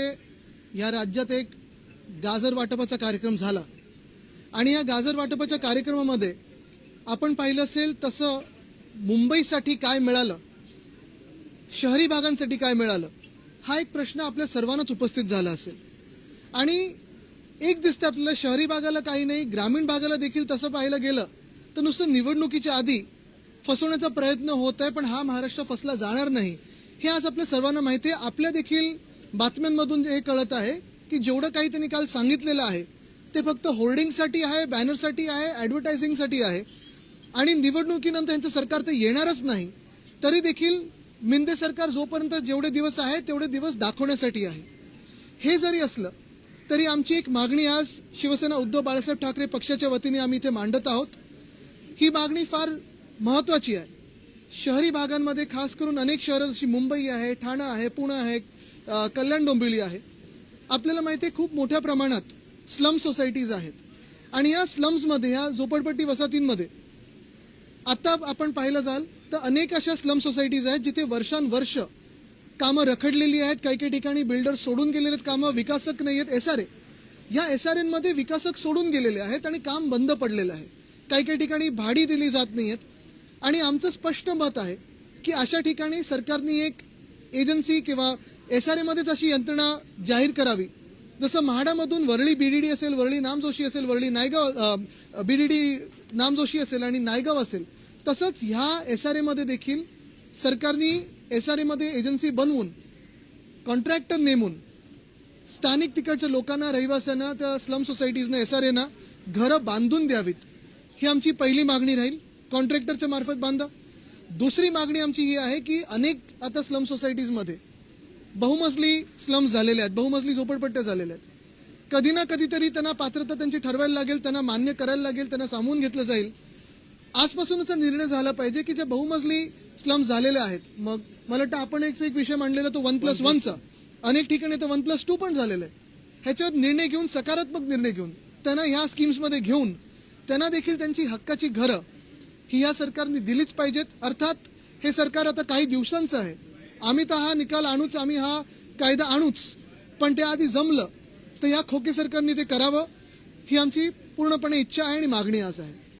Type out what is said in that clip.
म्हणजे या राज्यात एक गाजर वाटपाचा कार्यक्रम झाला. आणि या गाजर वाटपाच्या कार्यक्रमामध्ये आपण पाहिलं असेल तसं मुंबईसाठी काय मिळालं? शहरी भागांसाठी काय मिळालं? हा एक प्रश्न आपल्या सर्वांनाच उपस्थित झाला असेल. आणि एक दिसतं आपल्याला शहरी भागाला काही नाही ग्रामीण भागाला देखील तसं पाहायला गेलं तर नुसतं निवडणुकीच्या आधी फसवण्याचा प्रयत्न होत आहे पण हा महाराष्ट्र फसला जाणार नाही. हे आज आपल्या सर्वांना माहिती आहे. आपल्या देखील बातम्यांमधून हे कळत आहे की जेवढं काही त्यांनी काल सांगितलेलं आहे ते फक्त होर्डिंगसाठी आहे बॅनरसाठी आहे ॲडव्हर्टायझिंगसाठी आहे. आणि निवडणुकीनंतर यांचं सरकार तर येणारच नाही तरी देखील मिंदे सरकार जोपर्यंत जेवढे दिवस आहे तेवढे दिवस दाखवण्यासाठी आहे. हे जरी असलं तरी आमची एक मागणी आज शिवसेना उद्धव बाळासाहेब ठाकरे पक्षाच्या वतीने आम्ही इथे मांडत आहोत. ही मागणी फार महत्वाची आहे. शहरी भागांमध्ये खास करून अनेक शहरं जशी मुंबई आहे ठाणा आहे पुणे आहे कल्याण डोंबिवली आहे. आपल्याला माहिती आहे खूप मोठ्या प्रमाणात स्लम सोसायटीज आहेत. आणि या स्लम्समध्ये या झोपडपट्टी वसाहतींमध्ये आता आपण पाहिलं जाल तर अनेक अशा स्लम सोसायटीज आहेत जिथे वर्षानुवर्ष कामं रखडलेली आहेत. काही काही ठिकाणी बिल्डर सोडून गेलेले आहेत कामं विकासक नाही आहेत. एस आर ए या एस आर एनमध्ये विकासक सोडून गेलेले आहेत आणि काम बंद पडलेलं आहे. काही काही ठिकाणी भाडी दिली जात नाही आहेत. आणि आमचं स्पष्ट मत आहे की अशा ठिकाणी सरकारने एक एजन्सी किंवा एमध्येच अशी यंत्रणा जाहीर करावी. जसं म्हाडामधून वरळी बीडीडी असेल वरळी नामजोशी असेल वरळी नायगाव बीडीडी नामजोशी असेल आणि नायगाव असेल तसंच ह्या एस आर एमध्ये देखील सरकारने एस आर एमध्ये एजन्सी बनवून कॉन्ट्रॅक्टर नेमून स्थानिक तिकडच्या लोकांना रहिवाशांना त्या स्लम सोसायटीजना एस आर एना घरं बांधून द्यावीत. ही आमची पहिली मागणी राहील. कॉन्ट्रॅक्टरच्या मार्फत बांधा. दुसरी मागणी आमची ही आहे की अनेक आता स्लम सोसायटीजमध्ये बहुमजली स्लम्स झालेले आहेत बहुमजली झोपडपट्ट्या झालेल्या आहेत. कधी ना कधीतरी त्यांना पात्रता त्यांची ठरवायला लागेल त्यांना मान्य करायला लागेल त्यांना सामावून घेतलं जाईल. आजपासूनच निर्णय झाला पाहिजे की ज्या बहुमजली स्लम्स झालेल्या आहेत. मग मला वाटतं आपण एक एक विषय मांडलेला तो वन प्लस वनचा. अनेक ठिकाणी तर वन प्लस टू पण झालेलं आहे. ह्याच्यावर निर्णय घेऊन सकारात्मक निर्णय घेऊन त्यांना ह्या स्कीम्समध्ये घेऊन त्यांना देखील त्यांची हक्काची घरं ही या सरकारने दिलीच पाहिजेत. अर्थात हे सरकार आता काही दिवसांचं आहे. आम्ही तर हा निकाल आणूच आम्ही हा कायदा आणूच. पण ते आधी जमलं. तर या खोके सरकारने ते करावं ही आमची पूर्णपणे इच्छा आहे आणि मागणी आज आहे.